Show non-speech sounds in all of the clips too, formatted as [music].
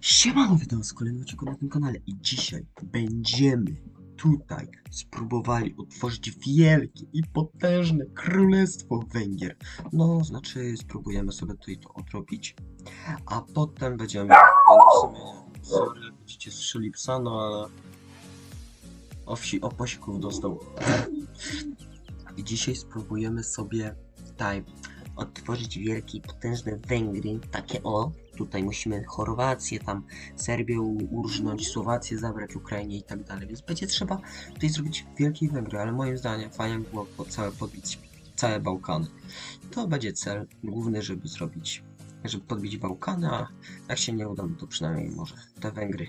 Siemano, witam z kolejnym odcinku na tym kanale i dzisiaj będziemy tutaj spróbowali otworzyć wielkie i potężne królestwo Węgier. No, znaczy spróbujemy sobie tutaj to odrobić, a potem będziemy... W sumie, sorry, będziecie słyszeli psa, no ale... O wsi, o posików dostał. I dzisiaj spróbujemy sobie tutaj otworzyć wielkie i potężne Węgry, takie o, tutaj musimy Chorwację, tam Serbię urżnąć, Słowację zabrać, Ukrainie i tak dalej, więc będzie trzeba tutaj zrobić wielkie Węgry, ale moim zdaniem fajnie by było po całe podbić całe Bałkany. To będzie cel główny, żeby zrobić, żeby podbić Bałkany, a jak się nie uda, no to przynajmniej może te Węgry.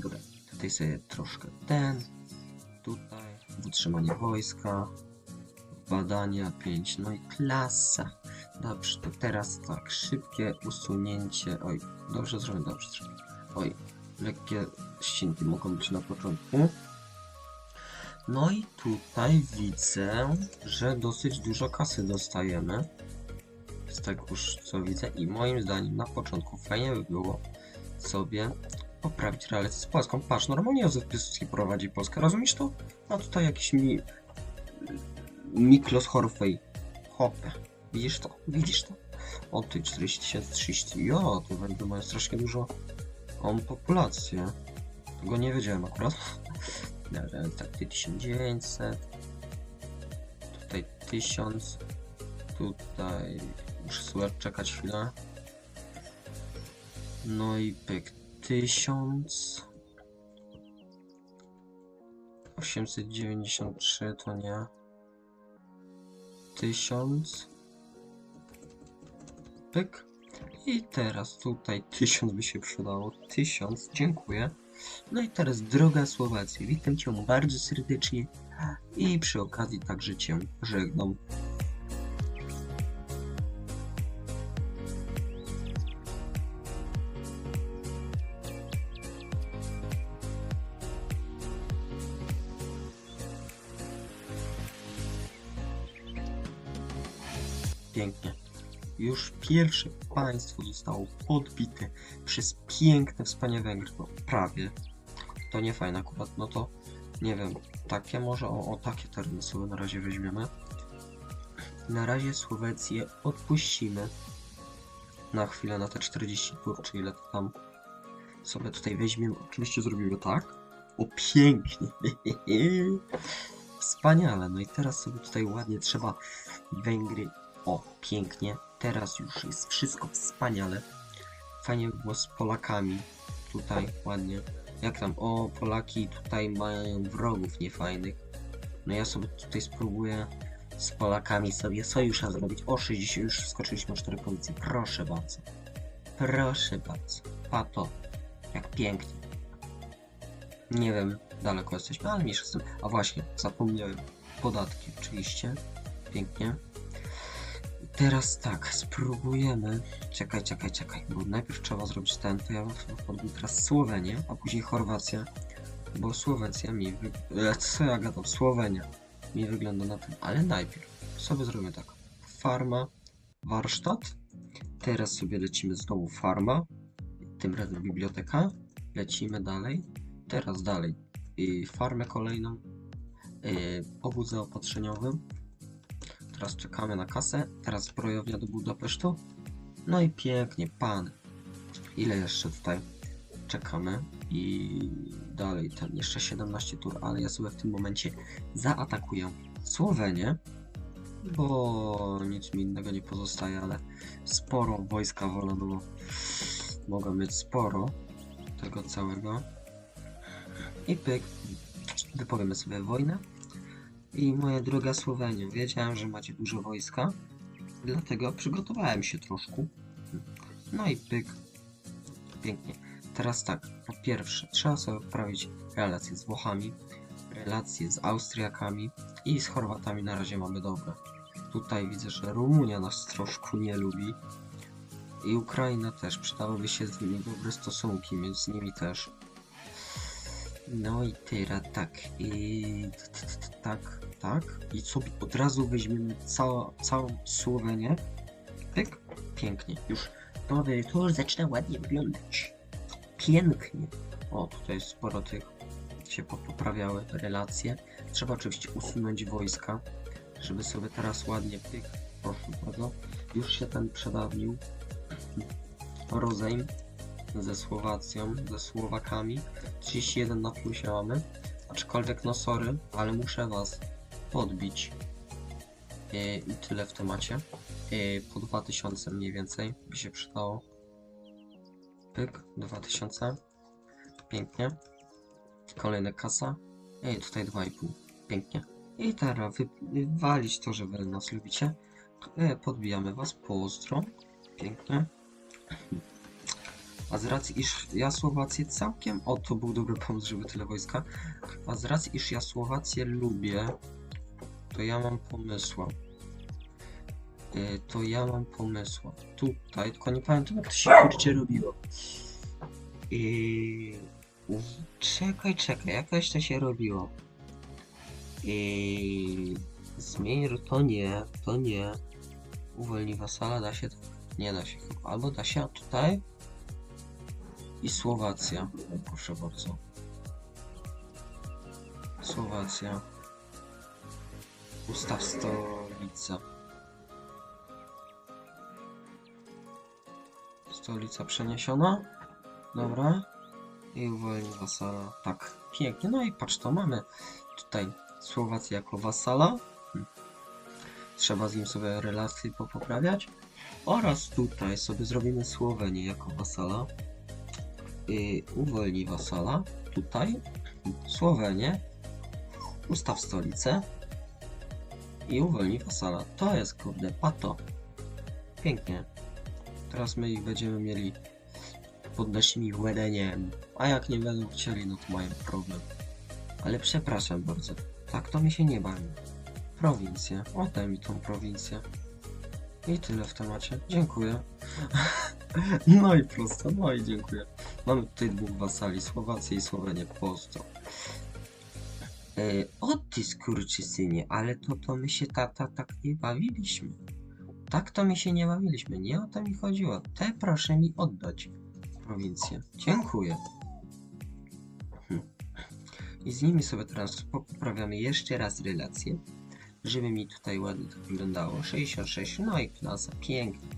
Dobra, tutaj sobie troszkę ten, tutaj, utrzymanie wojska, badania 5, no i klasa. Dobrze, to teraz tak, szybkie usunięcie. Oj, dobrze zrobię, dobrze zrobię. Oj, lekkie ścinki mogą być na początku. No i tutaj widzę, że dosyć dużo kasy dostajemy. Z tego już co widzę i moim zdaniem na początku fajnie by było sobie poprawić relacje z Polską. Patrz, normalnie Józef Piłsudski prowadzi Polskę, rozumiesz to? A tutaj jakiś mi... Miklos Horfej. Hopę. Widzisz to? Widzisz to? O, ty 40 tysięcy, 30. Jo, to Węgry mają strasznie dużo on populację. Tego nie wiedziałem akurat. [laughs] Dobra, tak, ty 1900. Tutaj 1000. Tutaj muszę sobie czekać chwilę. No i pyk 1000. 893 to nie. 1000. I teraz tutaj 1000 by się przydało. 1000, dziękuję. No i teraz droga Słowacja. Witam Cię bardzo serdecznie. I przy okazji także Cię żegnam. Pięknie. Już pierwsze państwo zostało podbite przez piękne, wspaniałe Węgry. No, prawie. To nie fajne akurat, no to nie wiem. Takie może, o, o takie tereny sobie na razie weźmiemy. Na razie Słowację odpuścimy. Na chwilę, na te 40 tur, czy ile to tam sobie tutaj weźmiemy. Oczywiście zrobimy tak. O, pięknie. [laughs] Wspaniale. No i teraz sobie tutaj ładnie trzeba Węgry o, pięknie. Teraz już jest wszystko wspaniale. Fajnie by było z Polakami. Tutaj ładnie. Jak tam? O, Polaki tutaj mają wrogów niefajnych. No ja sobie tutaj spróbuję z Polakami sobie sojusza zrobić. O, 60, już wskoczyliśmy o 4 pozycje. Proszę bardzo. Proszę bardzo. Pato. Jak pięknie. Nie wiem, daleko jesteśmy, ale mniejsza z tym. A właśnie, zapomniałem. Podatki oczywiście. Pięknie. Teraz tak, spróbujemy. Czekaj, czekaj, czekaj, bo najpierw trzeba zrobić ten, to ja podbiję teraz Słowenię, a później Chorwacja, bo Słowecja mi wy... e, Co ja gadam? Słowenia mi wygląda na tym, ale najpierw sobie zrobimy tak. Farma, warsztat. Teraz sobie lecimy znowu farma, tym razem biblioteka. Lecimy dalej. Teraz dalej. I farmę kolejną. Yy, obóz zaopatrzeniowy. Teraz czekamy na kasę. Teraz zbrojownia do Budapesztu. No i pięknie, pan. Ile jeszcze tutaj czekamy? I dalej ten jeszcze 17 tur, ale ja sobie w tym momencie zaatakuję Słowenię, bo nic mi innego nie pozostaje, ale sporo wojska wolę, no bo mogę mieć sporo tego całego. I pyk, wypowiemy sobie wojnę. I moja droga Słowenia, wiedziałem, że macie dużo wojska, dlatego przygotowałem się troszkę. No i pyk. Pięknie. Teraz tak, po pierwsze, trzeba sobie poprawić relacje z Włochami, relacje z Austriakami i z Chorwatami na razie mamy dobre. Tutaj widzę, że Rumunia nas troszkę nie lubi. I Ukraina też, przydałyby się z nimi dobre stosunki, mieć z nimi też. No i teraz tak, i tak, tak. I sobie od razu weźmiemy cała, całą Słowenię. Pyk, pięknie, już. To, to już zaczyna ładnie wyglądać. Pięknie. O, tutaj sporo tych się poprawiały relacje. Trzeba oczywiście usunąć wojska, żeby sobie teraz ładnie pyk, proszę bardzo, już się ten przedawnił. Rozejm ze Słowacją, ze Słowakami. 31 na plusie mamy. Aczkolwiek no sorry, ale muszę was podbić. Yy, I tyle w temacie. Yy, po 2000 mniej więcej by się przydało. Pyk, 2000. Pięknie. Kolejna kasa. I tutaj 2,5. Pięknie. I teraz wy, wywalić to, że wy nas lubicie. E, podbijamy was. Pozdro. Pięknie. A z racji, iż ja Słowację całkiem... O, to był dobry pomysł, żeby tyle wojska. A z racji, iż ja Słowację lubię, to ja mam pomysła. E, to ja mam pomysła. Tutaj, tylko nie pamiętam jak to się kurczę robiło. I... Czekaj, czekaj, jakoś to się robiło. I... Zmień, to nie, to nie. Uwolnij wasala, da się, nie da się. Albo da się tutaj. I Słowacja, proszę bardzo. Słowacja. Ustaw stolica. Stolica przeniesiona. Dobra. I uwolni wasala. Tak, pięknie. No i patrz, to mamy tutaj Słowację jako wasala. Hm. Trzeba z nim sobie relacje poprawiać. Oraz tutaj sobie zrobimy Słowenię jako wasala. I uwolni wasala. Tutaj. Słowenię. Ustaw stolicę. I uwolni wasala. To jest kurde pato. Pięknie. Teraz my ich będziemy mieli pod naszymi ładaniem. A jak nie będą chcieli, no to mają problem. Ale przepraszam bardzo. Tak to mi się nie bawi. Prowincję. Oddaj mi tą prowincję. I tyle w temacie. Dziękuję. [laughs] no i prosto, no i dziękuję. Mamy tutaj dwóch wasali, Słowację i Słowenię. Pozdro. Yy, o ty skurczysynie, ale to to my się ta, ta, tak nie bawiliśmy. Tak to my się nie bawiliśmy, nie o to mi chodziło. Te proszę mi oddać prowincję. Dziękuję. Hm. I z nimi sobie teraz poprawiamy jeszcze raz relacje, żeby mi tutaj ładnie to wyglądało. 66, no i klasa, pięknie.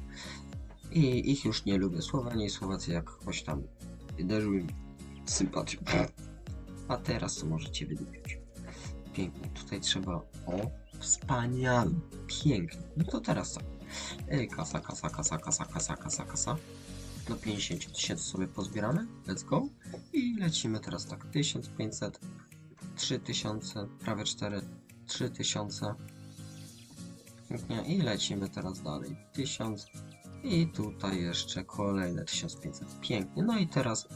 I ich już nie lubię. Słowenia i Słowacja jakoś tam uderzyły mi sympatią. A teraz to możecie wydupić. Pięknie. Tutaj trzeba... O, wspaniale. Pięknie. No to teraz tak. Ej, kasa, kasa, kasa, kasa, kasa, kasa, kasa. Do 50 tysięcy sobie pozbieramy. Let's go. I lecimy teraz tak. 1500, 3000, prawie 4, 3000. Pięknie. I lecimy teraz dalej. 1000. I tutaj jeszcze kolejne 1500. Pięknie. No i teraz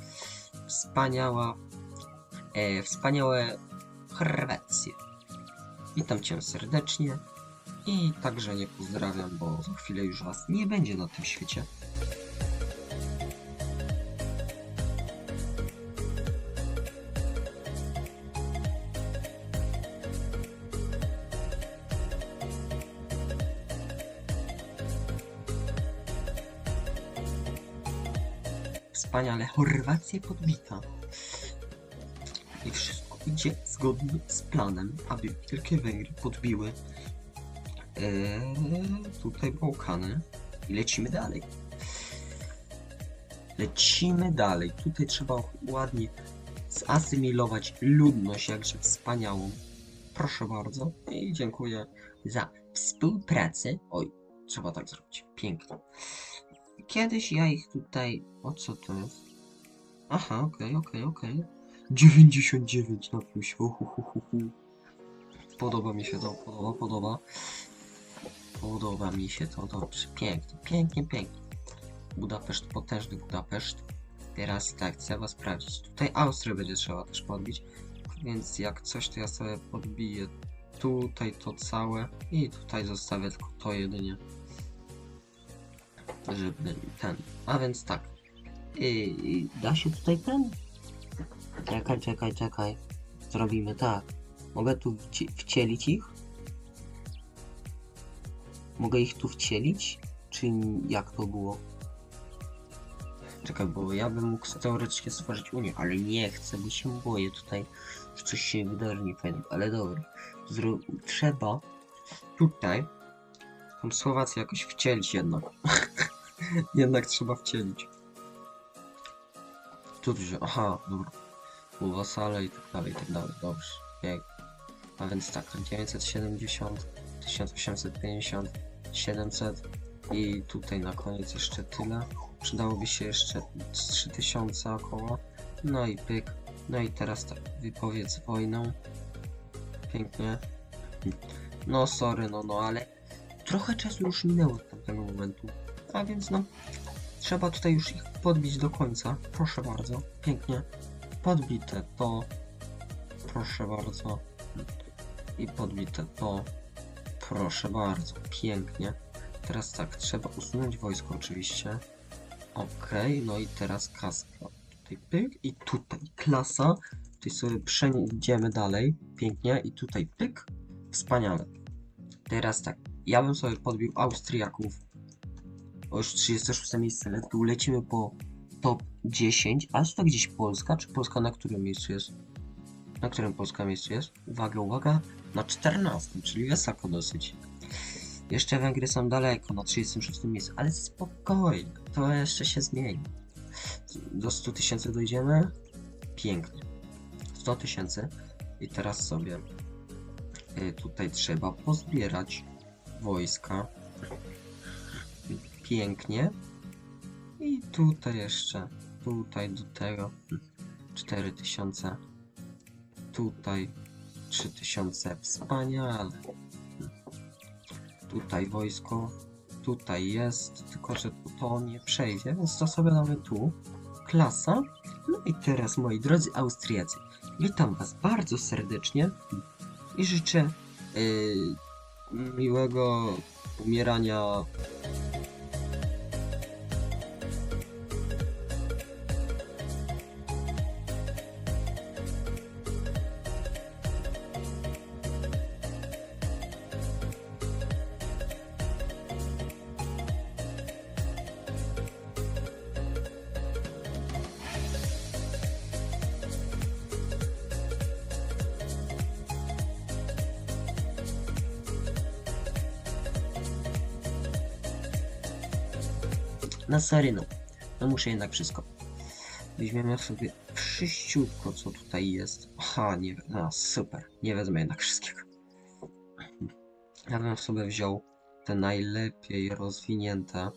wspaniała, e, wspaniałe Chorwacje. Witam Cię serdecznie i także nie pozdrawiam, bo za chwilę już Was nie będzie na tym świecie. Wspaniale, Chorwacja podbita. I wszystko idzie zgodnie z planem, aby Wielkie Węgry podbiły Eee, tutaj Bałkany i lecimy dalej. Lecimy dalej. Tutaj trzeba ładnie zasymilować ludność, jakże wspaniałą. Proszę bardzo i dziękuję za współpracę. Oj, trzeba tak zrobić. Pięknie. Kiedyś ja ich tutaj... O co to jest? Aha, okej, okej, okej. 99 na plusie. Podoba mi się to, podoba, podoba. Podoba mi się to, dobrze, pięknie, pięknie, pięknie. Budapeszt, potężny Budapeszt. Teraz tak, trzeba sprawdzić. Tutaj Austrię będzie trzeba też podbić, więc jak coś, to ja sobie podbiję tutaj to całe i tutaj zostawię tylko to jedynie. Żeby ten. A więc tak. I, da się tutaj ten? Czekaj, czekaj, czekaj. Zrobimy tak. Mogę tu wci wcielić ich? Mogę ich tu wcielić? Czy jak to było? Czekaj, bo ja bym mógł teoretycznie stworzyć Unię, ale nie chcę, bo się boję tutaj, że coś się wydarzy niefajnego, ale dobra. Zro... Trzeba tutaj tą Słowację jakoś wcielić jednak. [laughs] [laughs] jednak trzeba wcielić. Tu się... Aha, dobra. U wasale i tak dalej, i tak dalej, dobrze. Jak... A więc tak, 970, 1850, 700 i tutaj na koniec jeszcze tyle. Przydałoby się jeszcze z 3000 około. No i pyk. No i teraz tak, wypowiedz wojnę. Pięknie. No sorry, no no, ale trochę czasu już minęło od tamtego momentu. A więc no, trzeba tutaj już ich podbić do końca. Proszę bardzo, pięknie. Podbite to. Proszę bardzo. I podbite to. Proszę bardzo, pięknie. Teraz tak, trzeba usunąć wojsko oczywiście. Okej, no i teraz kaska. Tutaj pyk i tutaj klasa. Tutaj sobie przejdziemy dalej. Pięknie i tutaj pyk. Wspaniale. Teraz tak, ja bym sobie podbił Austriaków. Już 36 miejsce, tu lecimy po top 10. A jest to gdzieś Polska? Czy Polska na którym miejscu jest? Na którym Polska miejscu jest? Uwaga, uwaga, na 14, czyli wysoko dosyć. Jeszcze Węgry są daleko, na 36 miejscu, ale spokojnie, to jeszcze się zmieni. Do 100 tysięcy dojdziemy? Pięknie. 100 tysięcy. I teraz sobie y, tutaj trzeba pozbierać wojska. Pięknie. I tutaj jeszcze, tutaj do tego 4000. Tutaj 3000. Wspaniale. Tutaj wojsko, tutaj jest, tylko że to nie przejdzie, więc to sobie damy tu. Klasa. No i teraz, moi drodzy Austriacy, witam Was bardzo serdecznie i życzę yy, miłego umierania. Na Saryną. No muszę jednak wszystko. Weźmiemy sobie wszyściutko, co tutaj jest. Aha, nie no super. Nie wezmę jednak wszystkiego. Ja bym sobie wziął te najlepiej rozwinięte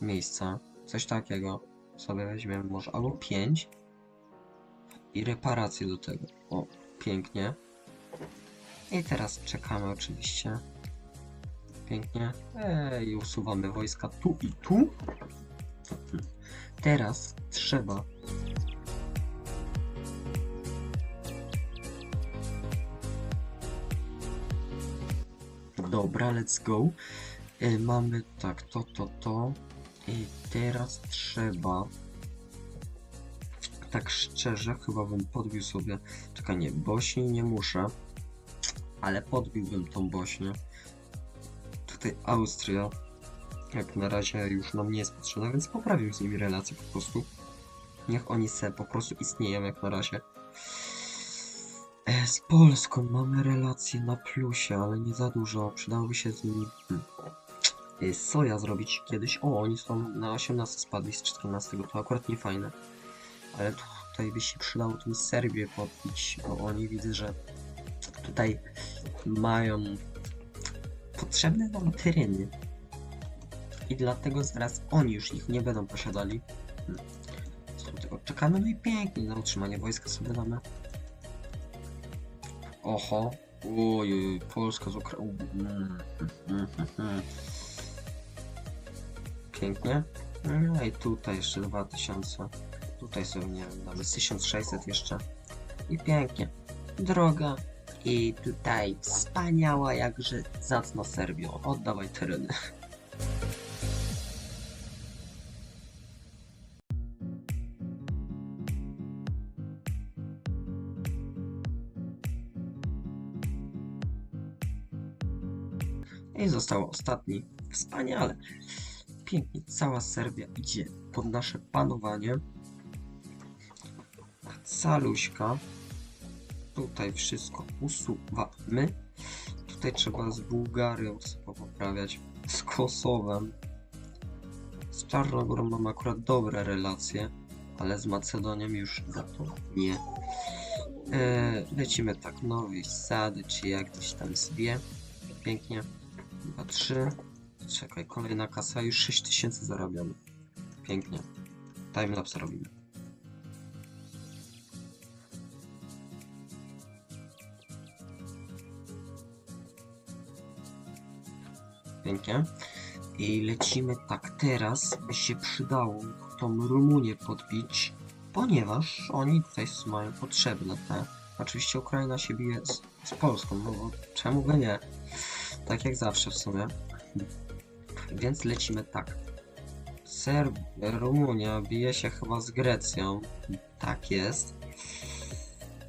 miejsca. Coś takiego sobie weźmiemy może albo 5 i reparacje do tego. O, pięknie. I teraz czekamy oczywiście. Pięknie. I usuwamy wojska tu i tu. Teraz trzeba. Dobra, let's go. E, mamy tak, to, to, to. I teraz trzeba. Tak szczerze, chyba bym podbił sobie. Czekaj, nie, Bośni nie muszę. Ale podbiłbym tą Bośnię tutaj Austria jak na razie już nam nie jest potrzebna, więc poprawił z nimi relacje po prostu. Niech oni se po prostu istnieją jak na razie. E, z Polską mamy relacje na plusie, ale nie za dużo. Przydałoby się z nimi hmm, e, soja zrobić kiedyś. O, oni są na 18 spadli z 14, to akurat nie fajne. Ale tutaj by się przydało tą Serbię podbić, bo oni widzę, że tutaj mają potrzebne nam tereny. I dlatego zaraz oni już ich nie będą posiadali. Hmm. Tego czekamy, no i pięknie na utrzymanie wojska sobie damy. Oho. Oj, Polska z Ukrainą. Pięknie. No i tutaj jeszcze 2000. Tutaj sobie nie wiem, damy 1600 jeszcze. I pięknie. Droga i tutaj wspaniała jakże zacna Serbio. Oddawaj tereny. I został ostatni. Wspaniale. Pięknie. Cała Serbia idzie pod nasze panowanie. Caluśka. Tutaj wszystko usuwamy. Tutaj trzeba z Bułgarią sobie poprawiać. Z Kosowem. Z Czarnogórą mam akurat dobre relacje, ale z Macedonią już za to nie. E, lecimy tak, Nowy Sady, czy jak ktoś tam zwie. Pięknie. Dwa, trzy. Czekaj, kolejna kasa, już 6000 zarabiamy. Pięknie. Timelapse robimy. I lecimy tak teraz, by się przydało tą Rumunię podbić, ponieważ oni tutaj mają potrzebne te. Oczywiście Ukraina się bije z, z Polską, no bo czemu by nie? Tak jak zawsze w sumie. Więc lecimy tak. Serb, Rumunia bije się chyba z Grecją. Tak jest.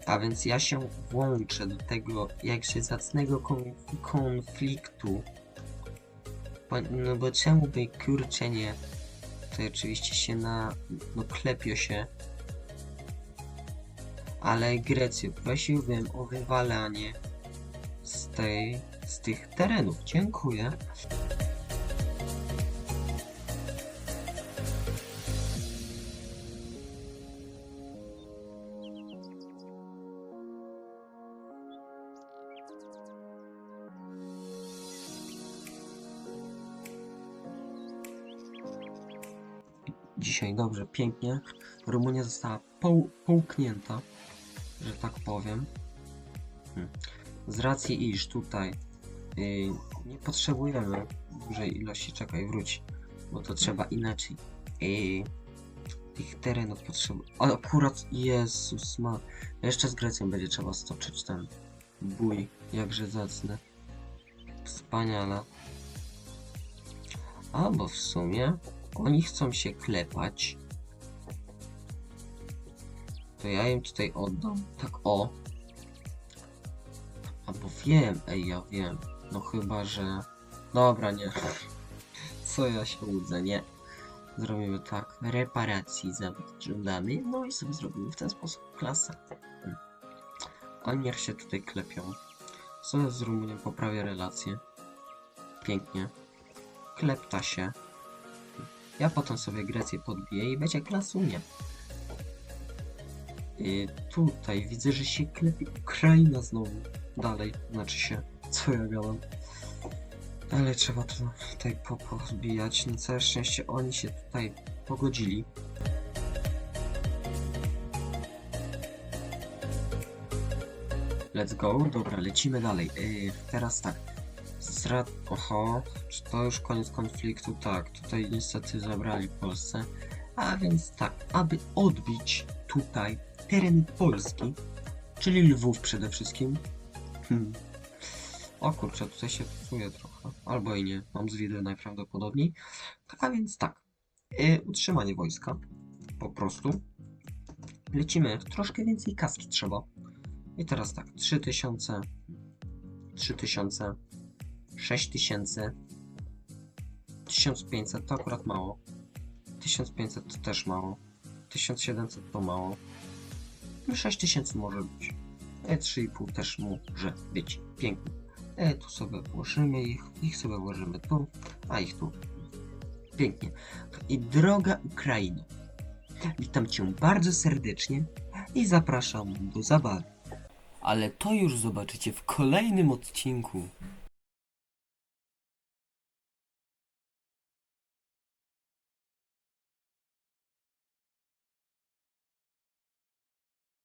A więc ja się włączę do tego jakże zacnego kon konfliktu. No bo czemu by kurczę nie? To oczywiście się na... no klepio się. Ale Grecję prosiłbym o wywalanie z tej... z tych terenów. Dziękuję. Pięknie. Rumunia została poł połknięta, że tak powiem. Hmm. Z racji iż tutaj yy, nie potrzebujemy dużej ilości, czekaj, wróć, bo to trzeba inaczej. Yy, tych terenów potrzeba. A akurat Jezus ma. Jeszcze z Grecją będzie trzeba stoczyć ten bój, jakże zacny. Wspaniale. Albo w sumie oni chcą się klepać. To ja im tutaj oddam. Tak o. Albo wiem, ej, ja wiem. No chyba, że... Dobra, nie. Co ja się łudzę, nie. Zrobimy tak. Reparacji za żądamy. No i sobie zrobimy w ten sposób klasę. Oni się tutaj klepią. Sobie z Rumunią poprawię relacje. Pięknie. Klepta się. Ja potem sobie Grecję podbiję i będzie klasunie. I tutaj widzę, że się klepie Ukraina znowu. Dalej, znaczy się, co ja gadam. Ale trzeba to tutaj po- pozbijać. Na całe szczęście oni się tutaj pogodzili. Let's go. Dobra, lecimy dalej. Yy, teraz tak. Zrad... Oho, czy to już koniec konfliktu? Tak, tutaj niestety zabrali Polsce. A więc tak, aby odbić tutaj teren Polski, czyli Lwów przede wszystkim. Hmm. O kurczę, tutaj się psuje trochę. Albo i nie, mam z widy najprawdopodobniej. A więc tak. Yy, utrzymanie wojska. Po prostu. Lecimy. Troszkę więcej kaski trzeba. I teraz tak, 3000. 3000. 6000 1500 to akurat mało 1500 to też mało 1700 to mało 6000 może być. E 3,5 też może być pięknie. E tu sobie włożymy ich ich sobie włożymy tu a ich tu. Pięknie. I droga Ukraino. Witam cię bardzo serdecznie i zapraszam do zabawy. Ale to już zobaczycie w kolejnym odcinku